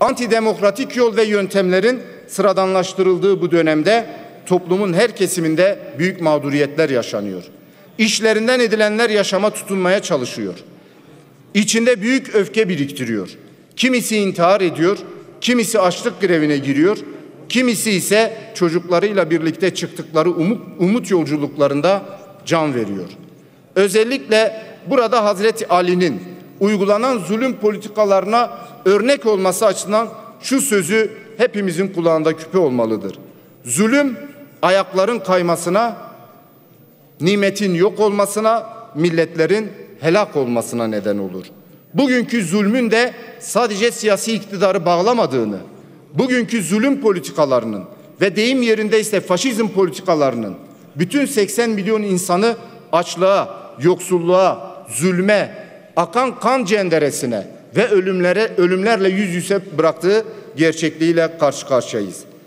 Antidemokratik yol ve yöntemlerin sıradanlaştırıldığı bu dönemde toplumun her kesiminde büyük mağduriyetler yaşanıyor. İşlerinden edilenler yaşama tutunmaya çalışıyor. İçinde büyük öfke biriktiriyor. Kimisi intihar ediyor, kimisi açlık grevine giriyor, kimisi ise çocuklarıyla birlikte çıktıkları umut, umut yolculuklarında can veriyor. Özellikle burada Hazreti Ali'nin uygulanan zulüm politikalarına örnek olması açısından şu sözü hepimizin kulağında küpe olmalıdır. Zulüm ayakların kaymasına, nimetin yok olmasına, milletlerin helak olmasına neden olur. Bugünkü zulmün de sadece siyasi iktidarı bağlamadığını, bugünkü zulüm politikalarının ve deyim yerinde ise faşizm politikalarının bütün 80 milyon insanı açlığa, yoksulluğa, zulme, akan kan cenderesine ve ölümlere ölümlerle yüz yüze bıraktığı gerçekliğiyle karşı karşıyayız.